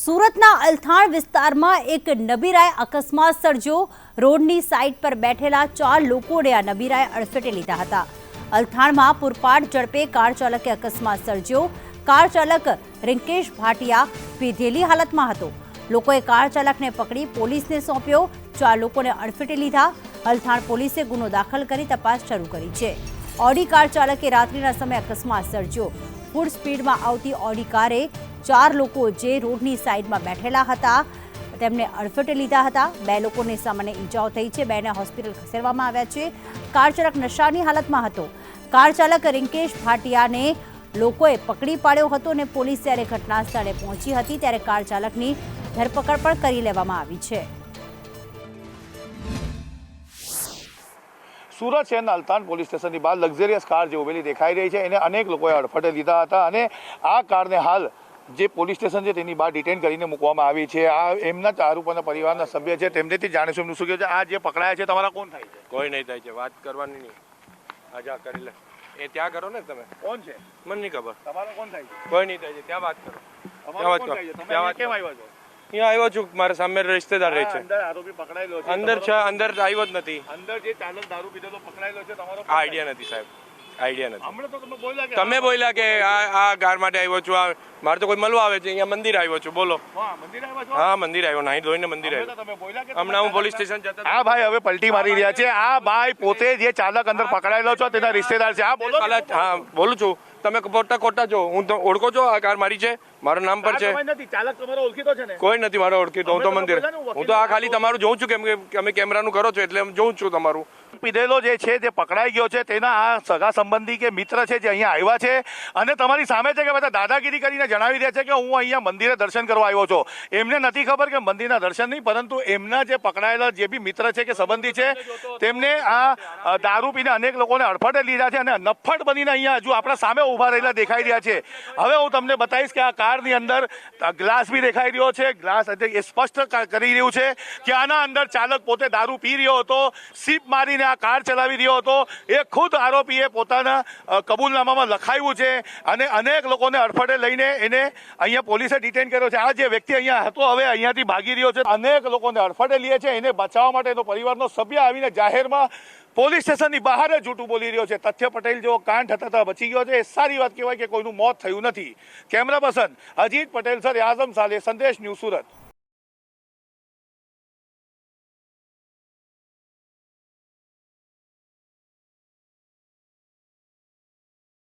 સુરતના અલથાણ વિસ્તારમાં એક નબીરાએ અકસ્માત સર્જ્યો રોડની સાઈડ પર બેઠેલા ચાર લોકોને આ નબીરાએ અડફેટે લીધા હતા. અલથાણમાં પૂરપાટ ઝડપે કાર ચાલકે અકસ્માત સર્જ્યો. કાર ચાલક રિંકેશ ભાટિયા પીધેલી હાલતમાં હતો. લોકોએ કાર ચાલકને પકડી પોલીસને સોંપ્યો. ચાર લોકોને અડફેટે લીધા. અલથાણ પોલીસે ગુનો દાખલ કરી તપાસ શરૂ કરી છે. ઓડી કાર ચાલકે રાત્રિના સમયે અકસ્માત સર્જ્યો. ફૂલ સ્પીડમાં આવતી ઓડી કારે ચાર લોકો જે રોડની સાઈડમાં બેઠેલા હતા, તેમને અડફેટે લીધા હતા. બે લોકોને સામાન્ય ઈજાઓ થઈ છે. બેને હોસ્પિટલ ખસેડવામાં આવ્યા છે. કાર ચાલક નશાની હાલતમાં હતો. કાર ચાલક રિંકેશ ભાટિયાને લોકોએ પકડી પાડ્યો હતો અને પોલીસ જ્યારે ઘટના સ્થળે પહોંચી હતી, ત્યારે કાર ચાલકની ધરપકડ પણ કરી લેવામાં આવી છે. સુરત શહેરના અલતાન પોલીસ સ્ટેશનની બહાર લક્ઝરિયસ કાર જે ઉભેલી દેખાઈ રહી છે. એને અનેક લોકોએ અડફટે લીધા હતા અને આ કારને હાલ જે પોલીસ સ્ટેશન છે તેની બહાર ડિટેન કરીને મૂકવામાં આવી છે. આ એમના જ આરોપોના પરિવારના સભ્ય છે. તેમનેથી જાણીશું એમનું શું કહે છે. આ જે પકડાયા છે તમારા કોણ થાય છે? કોઈ નહીં થાય છે. વાત કરવાની નહીં. આજા કરી લે. એ ત્યાં કરો ને તમે. કોણ છે? મને નહીં ખબર. તમારો કોણ થાય છે? કોઈ નહીં થાય છે. ત્યાં વાત કરો. ત્યાં વાત કરો. ત્યાં વાત કેમ. આવ્યા છો? અહીંયા આવ્યો છું. મારા સામે રિશ્તેદાર રહે છે. અંદર આરોપી પકડાયેલો છે. અંદર છે. અંદર આવ્યો જ નથી. અંદર જે ચાલક દારૂ પીધેલો પકડાયેલો છે. તમારો આઈડિયા નથી સાહેબ. આઈડિયા નથી. તમે બોલ્યા કે તમે બોલ્યા કે આ આ ગાર માટે આવ્યો છું આ મારે તો કોઈ મળવા આવે છે અહીંયા મંદિર આવ્યો છું બોલો. હા મંદિર આવ્યા છો? હા મંદિર આવ્યો નાહી ધોઈને મંદિર આવ્યો. હમણાં હું પોલીસ સ્ટેશન જતા આ ભાઈ હવે પલટી મારી રહ્યા છે. આ ભાઈ પોતે જે ચાલક અંદર પકડાયેલો છો તેના રિશ્તેદાર છે. આ બોલો. હા બોલું છું. તમે ખોટા ખોટા છો. હું તો ઓળખો છો આ કાર મારી છે મારું નામ પર છે. આ સમય નથી ચાલક તમારો ઓળખીતો છે ને? કોઈ નથી મારો ઓળખીતો હું તો મંદિર. હું હું તો આ ખાલી તમારું જોઉં છું કેમ કે અમે કેમેરાનું કરો છો એટલે જોઉં છું તમારું. પીધેલો જે છે તે પકડાઈ ગયો છે તેના આ સગા સંબંધી કે મિત્ર છે જે અહીંયા આવ્યા છે અને તમારી સામે છે કે બધા દાદાગીરી કરીને જણાવી રહ્યા છે કે હું અહીંયા મંદિરે દર્શન કરવા આવ્યો છું. એમને નથી ખબર કે મંદિરના દર્શન નહીં પરંતુ એમના જે પકડાયેલા જે બી મિત્ર છે કે સંબંધી છે તેમને આ દારૂ પીને અનેક લોકોને અડફટે લીધા છે અને નફટ બનીને અહીંયા હજુ આપણા સામે ઊભા રહેલા દેખાઈ રહ્યા છે. હવે હું તમને બતાવીશ કે આ કારની અંદર ગ્લાસ બી દેખાઈ રહ્યો છે. ગ્લાસ એ સ્પષ્ટ કરી રહ્યું છે કે આના અંદર ચાલક પોતે દારૂ પી રહ્યો હતો, સીપ મારીને આ કાર ચલાવી રહ્યો હતો. એ ખુદ આરોપીએ પોતાના કબૂલનામામાં લખાયું છે અને અનેક લોકોને અડફડે લઈને એને અહીંયા પોલીસે ડિટેન કર્યો છે. આ જે વ્યક્તિ અહીંયા હતો હવે અહીંયાથી ભાગી રહ્યો છે. અનેક લોકોને અડફટે લે છે. એને બચાવવા માટે એનો પરિવારનો સભ્ય આવીને જાહેરમાં પોલીસ સ્ટેશનની બહાર જ જૂઠું બોલી રહ્યો છે. તથ્ય પટેલ જેવો કાંડ થતા બચી ગયો છે. એ સારી વાત કહેવાય કે કોઈનું મોત થયું નથી. Camera person Ajit Patel sir Azam Sale Sandesh news Surat.